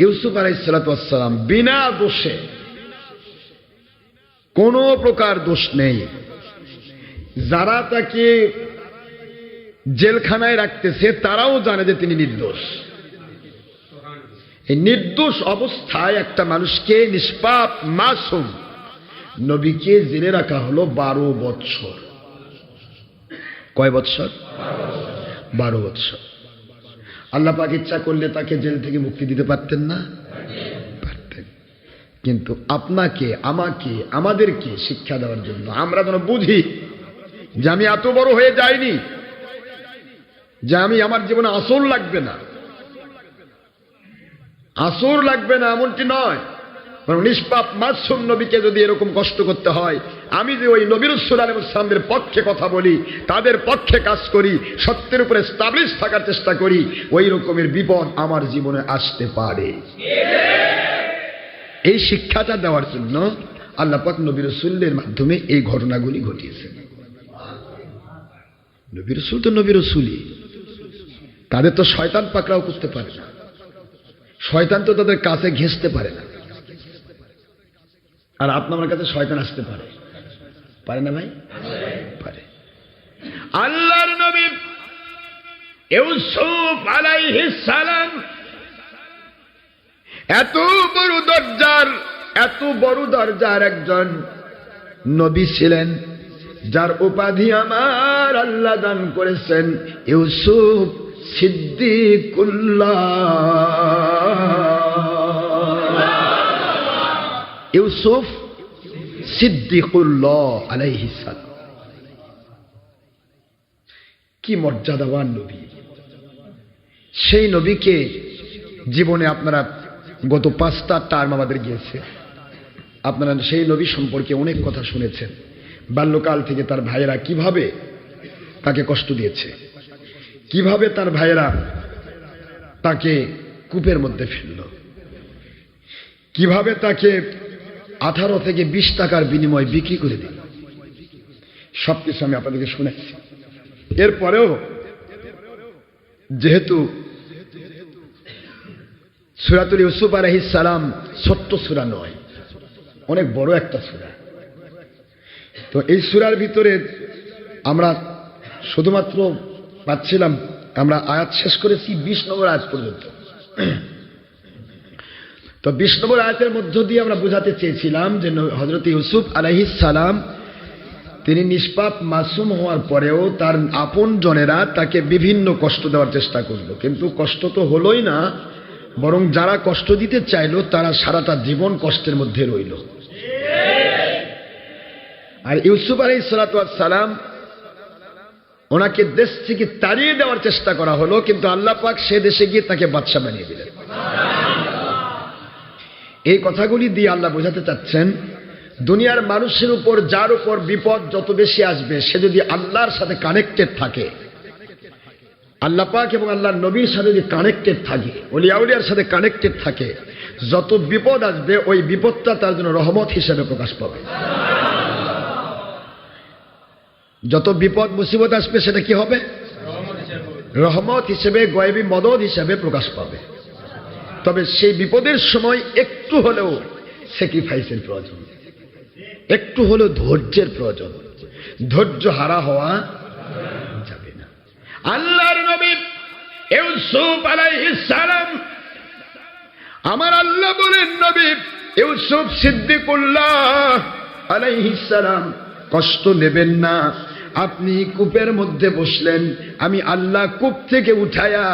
ইউসুফ আলাইসালাম বিনা দোষে কোনো প্রকার দোষ নেই। যারা তাকে জেলখানায় রাখতেছে, তারাও জানে যে তিনি নির্দোষ। এই নির্দোষ অবস্থায় একটা মানুষকে নিষ্পাপ মাসুম নবীকে জেলে রাখা হলো বারো বৎসর। কয় বৎসর? বারো বৎসর। আল্লাহ পাক ইচ্ছা করলে তাকে জেল থেকে মুক্তি দিতে পারতেন না? পারতেন। কিন্তু আপনাকে, আমাকে, আমাদেরকে শিক্ষা দেওয়ার জন্য আমরা যেন বুঝি যে আমি এত বড় হয়ে যাইনি, যে আমি আমার জীবনে আসর লাগবে না। আসর লাগবে না এমনটি নয়। নিষ্পাপ মাসুম নবীকে যদি এরকম কষ্ট করতে হয় আমি যে ওই নবীর সালামের পক্ষে কথা বলি, তাদের পক্ষে কাজ করি, সত্যের উপরে স্টাবলিশ থাকার চেষ্টা করি, ওই রকমের বিপদ আমার জীবনে আসতে পারে। এই শিক্ষাটা দেওয়ার জন্য আল্লাপাক নবী রসুল্লের মাধ্যমে এই ঘটনাগুলি ঘটিয়েছেন। নবী রসুল তো নবী রসুলই। তাদের তো শয়তান পাকড়াও করতে পারে না। শয়তান তো তাদের কাছে ঘেঁষতে পারে না। আর আপনার কাছে শয়তান আসতে পারে। পারে না ভাই? পারে। আল্লাহর নবী ইউসুফ আলাইহিস সালাম এত বড় দরজার, এত বড় দরজার একজন নবী ছিলেন, যার উপাধি আমার আল্লাহ দান করেছেন, ইউসুফ সিদ্দিকুল্লাহ। ইউসুফ সিদ্দিকুল্লাহ কি মর্যাদাবান নবী। সেই নবীকে জীবনে আপনারা গত পাঁচটা টার্ম আমাদের গিয়েছে। আপনারা সেই নবী সম্পর্কে অনেক কথা শুনেছেন। বাল্যকাল থেকে তার ভাইয়েরা কীভাবে তাকে কষ্ট দিয়েছে, কীভাবে তার ভাইয়েরা তাকে কূপের মধ্যে ফেলল, কীভাবে তাকে আঠারো থেকে বিশ টাকার বিনিময় বিক্রি করে দিল সব কিছু আমি আপনাদেরকে শুনেছি। এরপরেও যেহেতু সুরাতুল ইউসুফ সালাম ছোট্ট সুরা নয়, অনেক বড় একটা সুরা। তো এই সুরার ভিতরে আমরা শুধুমাত্র পাচ্ছিলাম, আমরা আয়াত শেষ করেছি বিশ নম্বর আয়াত পর্যন্ত। তো বিশ নম্বর আয়াতের মধ্য দিয়ে আমরা বোঝাতে চেয়েছিলাম যে হজরত ইউসুফ সালাম, তিনি নিষ্পাপ, মাসুম হওয়ার পরেও তার আপন জনেরা তাকে বিভিন্ন কষ্ট দেওয়ার চেষ্টা করল। কিন্তু কষ্ট তো হলোই না, বরং যারা কষ্ট দিতে চাইলো, তারা সারাটা জীবন কষ্টের মধ্যে রইল। আর ইউসুফ আলী সালাম, ওনাকে দেশ থেকে তাড়িয়ে দেওয়ার চেষ্টা করা হলো, কিন্তু আল্লাহ পাক সে দেশে গিয়ে তাকে বাদশা বানিয়ে দিলেন। এই কথাগুলি দিয়ে আল্লাহ বোঝাতে চাচ্ছেন, দুনিয়ার মানুষের উপর যার উপর বিপদ যত বেশি আসবে, সে যদি আল্লাহর সাথে কানেক্টেড থাকে, আল্লাহ পাক এবং আল্লাহর নবীর সাথে যদি কানেক্টেড থাকে অলিয়াউলিয়ার সাথে কানেক্টেড থাকে, যত বিপদ আসবে, ওই বিপদটা তার জন্য রহমত হিসেবে প্রকাশ পাবে। যত বিপদ, মুসিবত আসবে, সেটা কি হবে? রহমত হিসেবে, গয়েবী মদত হিসেবে প্রকাশ পাবে। তবে সেই বিপদের সময় একটু হলেও স্যাক্রিফাইসের প্রয়োজন। একটু হলেও ধৈর্যের প্রয়োজন। ধৈর্য হারা হওয়া যাবে না। আল্লাহর নবী ইউসুফ আলাইহিস সালাম, আমার আল্লাহ বলেন, নবী ইউসুফ সিদ্দিকুল্লাহ আলাইহিস সালাম, কষ্ট নেবেন না। আপনি কূপের মধ্যে বসলেন, আমি আল্লাহ কূপ থেকে উঠায়া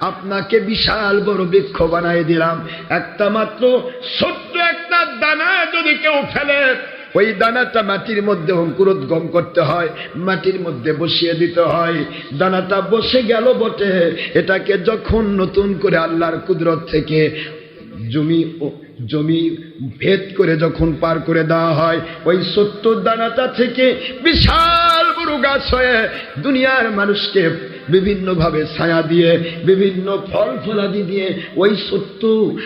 আপনাকে বিশাল বড় বৃক্ষ বানাই দিলাম। একটা মাত্র ছোট্ট একটা দানা যদি কেউ ফেলে, ওই দানাটা মাটির মধ্যে অঙ্কুরোদ্গম করতে হয়, মাটির মধ্যে বসিয়ে দিতে হয়। দানাটা বসে গেল বটে। এটাকে যখন নতুন করে আল্লাহর কুদরত থেকে জমি জমি ভেদ করে যখন পার করে দেওয়া হয়, ওই সত্তর দানাটা থেকে বিশাল বড় গাছ হয়ে দুনিয়ার মানুষকে বিভিন্নভাবে ছায়া দিয়ে, বিভিন্ন ফল ফলাদি দিয়ে, ওই সত্য,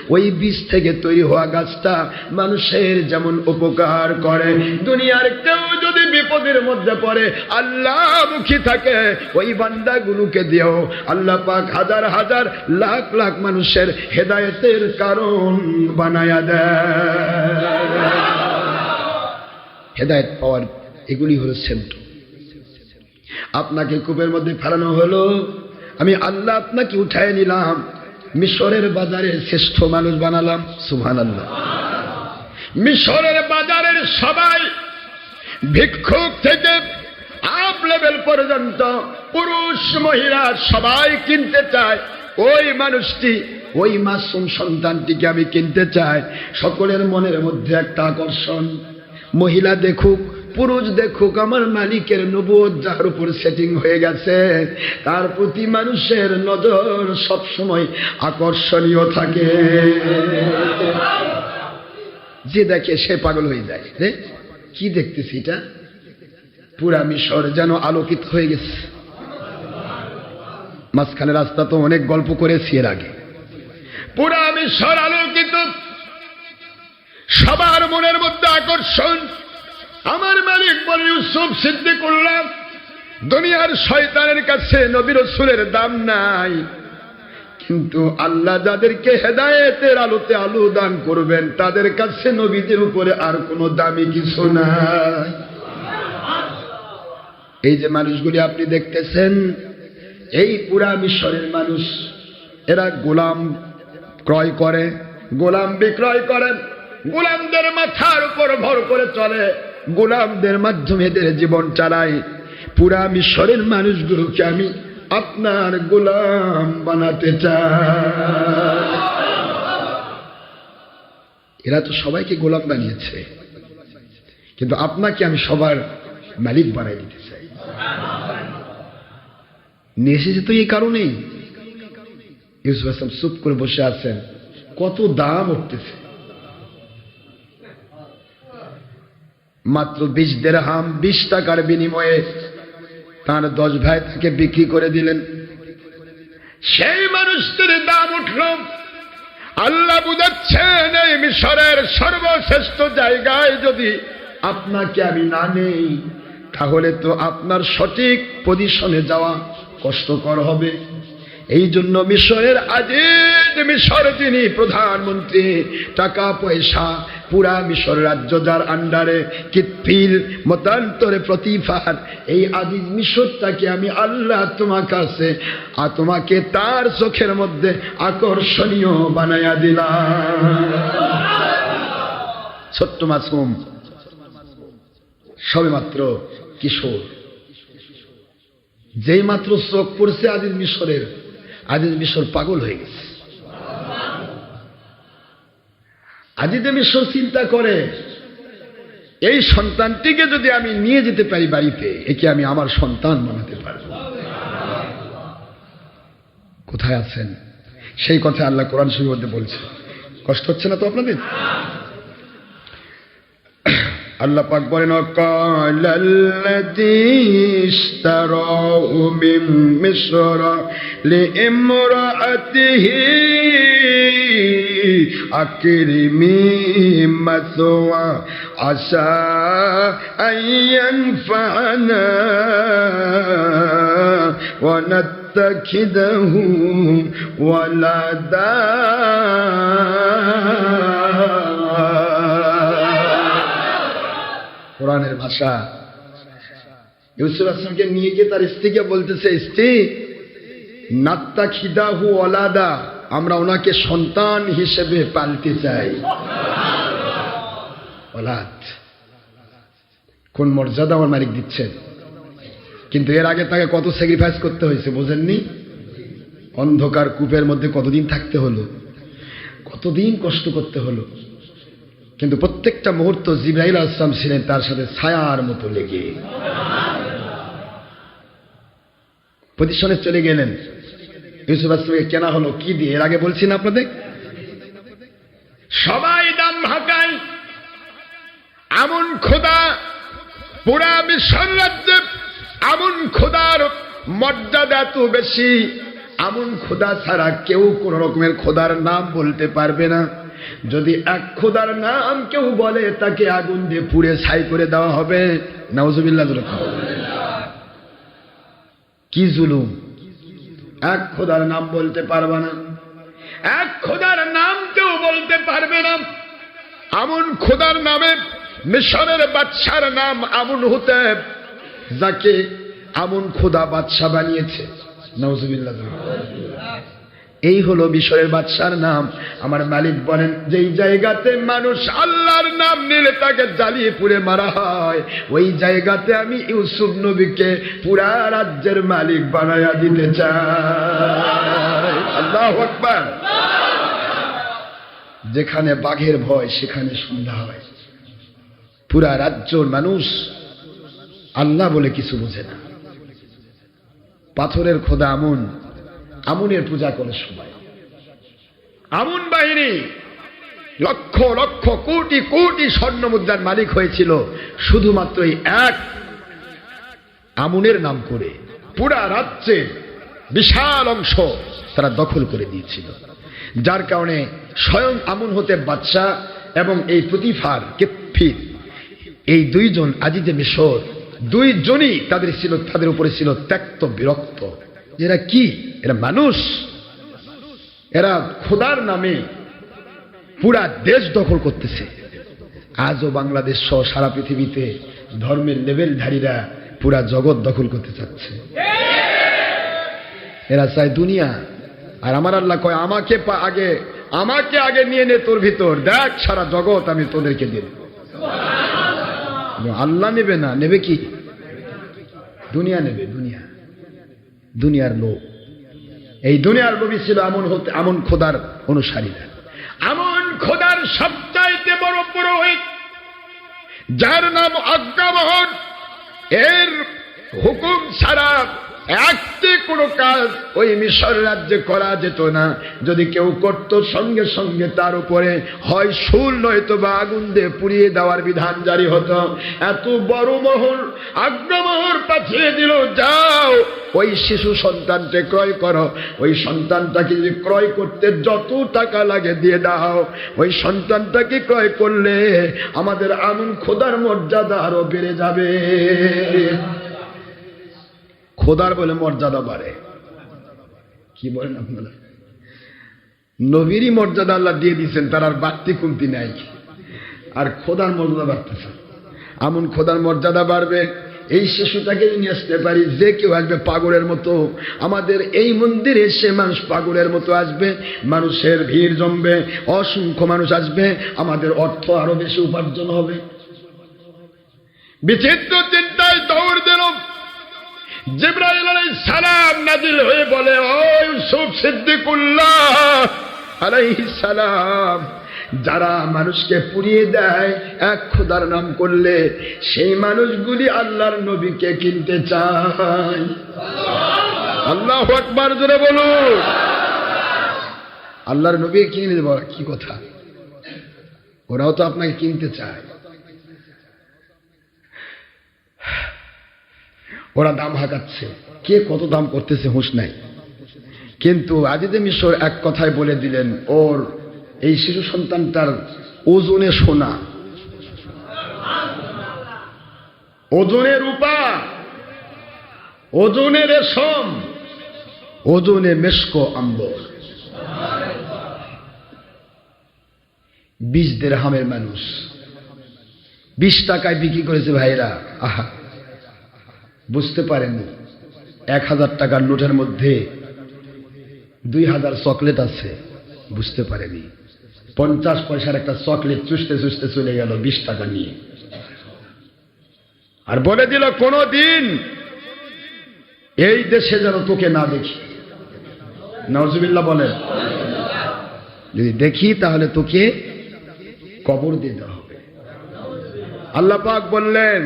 ওই বীজ থেকে তৈরি হওয়া গাছটা মানুষের যেমন উপকার করে। দুনিয়ার কেউ যদি বিপদের মধ্যে পড়ে আল্লাহ মুখী থাকে, ওই বান্দাগুলোকে দিও আল্লাহ পাক হাজার হাজার লাখ লাখ মানুষের হেদায়েতের কারণ বানায়া দেয়। হেদায়েত পাওয়ার এগুলি হলো সেন্টু আপনাকে কূপের মধ্যে ফেলানো হলো। আমি আল্লাহ আপনাকে উঠায় নিলাম। মিশরের বাজারে শ্রেষ্ঠ মানুষ বানালাম। সুহান আল্লাহ মিশরের বাজারের সবাই ভিক্ষুক থেকে আপ লেভেল পর্যন্ত পুরুষ, মহিলা সবাই কিনতে চায়। ওই মানুষটি, ওই মাসুম সন্তানটিকে আমি কিনতে চাই। সকলের মনের মধ্যে একটা আকর্ষণ। মহিলা দেখুক পুরুষ দেখুক আমার মালিকের নবুয় যার উপর সেটিং হয়ে গেছে, তার প্রতি মানুষের নজর সবসময় আকর্ষণীয় থাকে। যে দেখে সে পাগল হয়ে যায়। রে, কি দেখতেছি এটা? পুরা মিশর যেন আলোকিত হয়ে গেছে। মাঝখানে রাস্তা তো অনেক গল্প করেছি এর আগে। পুরা মিশর আলোকিত। সবার মনের মধ্যে আকর্ষণ। আমার মালিক বলে ইউসুফ সিদ্ধি করলাম দুনিয়ার শয়তানের কাছে নবীর রসুলের দাম নাই। কিন্তু আল্লাহ যাদেরকে হেদায়েতের আলোতে আলো দান করবেন, তাদের কাছে নবীদের উপরে আর কোনো দামি কিছু নাই। এই যে মানুষগুলি আপনি দেখতেছেন, এই পুরা মিশরের মানুষ, এরা গোলাম ক্রয় করে, গোলাম বিক্রয় করেন গোলামদের মাথার উপর ভর করে চলে। গোলামদের মাধ্যমে এদের জীবন চালায় পুরা মিশরের মানুষগুলোকে আমি আপনার গোলাম বানাতে চাই। এরা তো সবাইকে গোলাম বানিয়েছে। কিন্তু আপনাকে আমি সবার মালিক বানাই দিতে চাই। নিয়ে তো এই কারণেই। ইউসুফ আসলাম চুপ করে বসে আছেন। কত দাম উঠতেছে। মাত্র বিশ দেড় হাম বিশ টাকার বিনিময়ে তার দশ ভাই তাকে বিক্রি করে দিলেন। সেই মানুষটির দাম উঠল, আল্লাহ বুঝাচ্ছেন, এই মিশরের সর্বশ্রেষ্ঠ জায়গায় যদি আপনাকে আমি না নেই, তাহলে তো আপনার সঠিক পজিশনে যাওয়া কষ্টকর হবে। এই জন্য মিশরের আজিজ মিশর তিনি প্রধানমন্ত্রী, টাকা, পয়সা, পুরা মিশর রাজ্য যার আন্ডারে কিতফিল মতান্তরে প্রতিভার, এই আজিজ মিশরটাকে আমি আল্লাহ তোমার কাছে আর তোমাকে তার চোখের মধ্যে আকর্ষণীয় বানাইয়া দিলাম। ছোট্ট মাসুম, সবে মাত্র কিশোর। যেই মাত্র চোখ পড়ছে আজিজ মিশরের আজিজ মিশর পাগল হয়ে গেছে। আজিজে মিশর চিন্তা করে, এই সন্তানটিকে যদি আমি নিয়ে যেতে পারি বাড়িতে, একে আমি আমার সন্তান বানাতে পারব। কোথায় আছেন? সেই কথা আল্লাহ কোরআন শরীর মধ্যে বলছে। কষ্ট হচ্ছে না তো আপনাদের? আল্লাহ পাক বলেন কালাল্লাযী ইশতারাহু মিন মিসর লিইমরাআতিহি আকরিমি মাসওয়া আসা আইয়ানফানা ওয়া نتخذه ولدا কোরআনের ভাষা। ইউসুফ আসলামকে নিয়ে গিয়ে তার স্ত্রীকে বলতেছে, স্ত্রী, নাত্তা খিদাহু অলাদা আমরা ওনাকে সন্তান হিসেবে পালতে চাই। কোন মর্যাদা আমার মালিক দিচ্ছেন? কিন্তু এর আগে তাকে কত স্যাক্রিফাইস করতে হয়েছে বোঝেননি? অন্ধকার কূপের মধ্যে কতদিন থাকতে হলো? কতদিন কষ্ট করতে হলো? কিন্তু প্রত্যেকটা মুহূর্ত জিব্রাহিল আসলাম ছিলেন তার সাথে ছায়ার মতো লেগে। পজিশনে চলে গেলেন। ইউসুফ আসলামকে কেনা হলো, কি দিয়ে? এর আগে বলছি না আপনাদের? সবাই দাম হাঁকায় এমন খোদা, পুরা মিশর রাজ্যে এমন খোদার মর্যাদা এত বেশি এমন খোদা ছাড়া কেউ কোন রকমের খোদার নাম বলতে পারবে না। যদি এক খোদার নাম কেউ বলে, তাকে আগুন দিয়ে পুড়ে ছাই করে দেওয়া হবে। নাউজুবিল্লাহ কি জুলুম? এক খোদার নাম বলতে পারবে না। এক খোদার নাম কেউ বলতে পারবে না। আমন খোদার নামে মিশরের বাদশার নাম আমন হতে, যাকে আমন খোদা বাদশা বানিয়েছে। নওজুবিল্লাহ এই হলো বিষয়ের বাদশার নাম। আমার মালিক বলেন, যেই জায়গাতে মানুষ আল্লাহর নাম নিলে তাকে জ্বালিয়ে পুড়ে মারা হয়, ওই জায়গাতে আমি ইউসুফ নবীকে পুরা রাজ্যের মালিক বানায়া দিতে চাই। আল্লাহ আকবার। যেখানে বাঘের ভয়, সেখানে সন্ধ্যা হয়। পুরা রাজ্যর মানুষ আল্লাহ বলে কিছু বোঝে না। পাথরের খোদা আমন আমনের পূজা করে সবাই। আমুন বাহিনী, লক্ষ লক্ষ, কোটি কোটি স্বর্ণ মুদ্রার মালিক হয়েছিল শুধুমাত্র এই এক আমনের নাম করে পুরা রাজ্যে বিশাল অংশ তারা দখল করে দিয়েছিল। যার কারণে স্বয়ং আমুন হতে বাচ্চা এবং এই প্রতিফার কেফির এই দুইজন আজিজে মিশর, দুইজনই তাদের ছিল, তাদের উপরে ছিল ত্যক্ত বিরক্ত। এরা কি? এরা মানুষ। এরা খোদার নামে পুরা দেশ দখল করতেছে। আজও বাংলাদেশ সহ সারা পৃথিবীতে ধর্মের লেভেলধারীরা পুরা জগৎ দখল করতে চাচ্ছে। এরা চায় দুনিয়া। আর আমার আল্লাহ কয়, আমাকে আগে আমাকে আগে নিয়ে নে তোর ভিতর। দেখ সারা জগৎ আমি তোদেরকে দিয়ে আল্লাহ নেবে না, নেবে কি? দুনিয়া নেবে, দুনিয়া। দুনিয়ার লোক এই দুনিয়ার লোভী ছিল এমন হতে এমন খোদার অনুসারীরা এমন খোদার সবচাইতে বড় পুরোহিত, যার নাম অজ্ঞাবহন এর হুকুম ছাড়া একটি কোনো কাজ ওই মিশর রাজ্যে করা যেত না। যদি কেউ করত, সঙ্গে সঙ্গে তার উপরে হয় সুর, নয়তো বা আগুন দিয়ে পুড়িয়ে দেওয়ার বিধান জারি হতো। এত বড় মোহর আগ্রমোহর পাঠিয়ে দিল, যাও, ওই শিশু সন্তানকে ক্রয় করো। ওই সন্তানটাকে যদি ক্রয় করতে যত টাকা লাগে দিয়ে দাও। ওই সন্তানটাকে ক্রয় করলে আমাদের আমন খোদার মর্যাদা আরও বেড়ে যাবে। খোদার বলে মর্যাদা বাড়ে। কি বলেন আপনারা? নবীরই মর্যাদা আল্লাহ দিয়ে দিচ্ছেন তার আর বাড়তি কমতি নাই। আর খোদার মর্যাদা বাড়তেছে। এমন খোদার মর্যাদা বাড়বে, এই শিশুটাকে নিয়ে আসতে পারি, যে কেউ আসবে পাগলের মতো। আমাদের এই মন্দিরে সে মানুষ পাগলের মতো আসবে, মানুষের ভিড় জমবে, অসংখ্য মানুষ আসবে, আমাদের অর্থ আরও বেশি উপার্জন হবে। বিচিত্র চিন্তায় দৌড় দিল জিব্রাইল আলাইহিস সালাম নাজিল হয়ে বলে ও ইউসুফ সিদ্দিকুল্লাহ আলাইহিস সালাম, যারা মানুষকে পুড়িয়ে দেয়, এক খোদার নাম করলে সেই মানুষগুলি আল্লাহর নবীকে কিনতে চায়। আল্লাহ আকবার, জোরে বলুন আল্লাহর নবী কিনে দেবো কি কথা? ওরাও তো আপনাকে কিনতে চায়। ওরা দাম হাঁকাচ্ছে। কে কত দাম করতেছে হুঁশ নাই। কিন্তু আজিদে মিশর এক কথায় বলে দিলেন, ওর এই শিশু সন্তানটার ওজনে সোনা। ওজনে রূপা। ওজনে রেশম। ওজনে মেশকো আম্বর। বিশ দেড়হামের মানুষ। বিশ টাকায় বিক্রি করেছে ভাইরা। আহা। বুঝতে পারেননি এক হাজার টাকার নোটের মধ্যে দুই হাজার চকলেট আছে, বুঝতে পারেনি পঞ্চাশ পয়সার একটা চকলেট চুষতে চুষতে চলে গেল বিশ টাকা নিয়ে। আর বলে দিল, কোনো দিন এই দেশে যেন তোকে না দেখি। নজবিল্লা বলেন যদি দেখি তাহলে তোকে কবর দিতে হবে। আল্লাহ পাক বললেন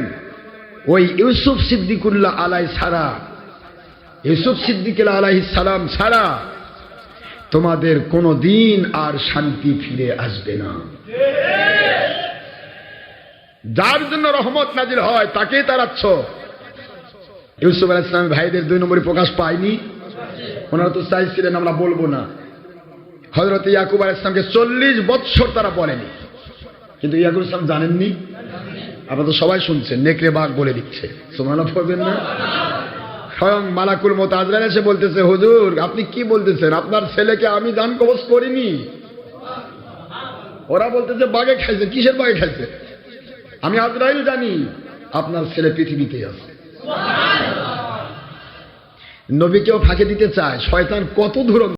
ওই ইউসুফ সিদ্দিকুল্লাহ আলাই ছাড়া ইউসুফ সিদ্দিকুল্লাহ আলাই সালাম ছাড়া তোমাদের কোনো দিন আর শান্তি ফিরে আসবে না। যার জন্য রহমত নাজির হয়, তাকেই তাড়াচ্ছ। ইউসুফ ইসলামের ভাইদের দুই নম্বরে প্রকাশ পায়নি। ওনারা তো চাইছিলেন আমরা বলব না। হজরত ইয়াকুব আলাহ ইসলামকে চল্লিশ বৎসর তারা বলেনি। কিন্তু ইয়াকুব ইসলাম জানেননি। আপনারা তো সবাই শুনছেন নেকড়ে বাঘ বলে দিচ্ছে। সোমানা পড়বেন না? স্বয়ং মালাকুল মতো আজরাইল এসে বলতেছে হুজুর আপনি কি বলতেছেন? আপনার ছেলেকে আমি দান কবচ করিনি। ওরা বলতেছে বাঘে খাইছে কিসের বাঘে খাইছে? আমি আজরাইল জানি আপনার ছেলে পৃথিবীতে আছে। নবীকেও ফাঁকে দিতে চায় শয়তান কত ধুরন্ত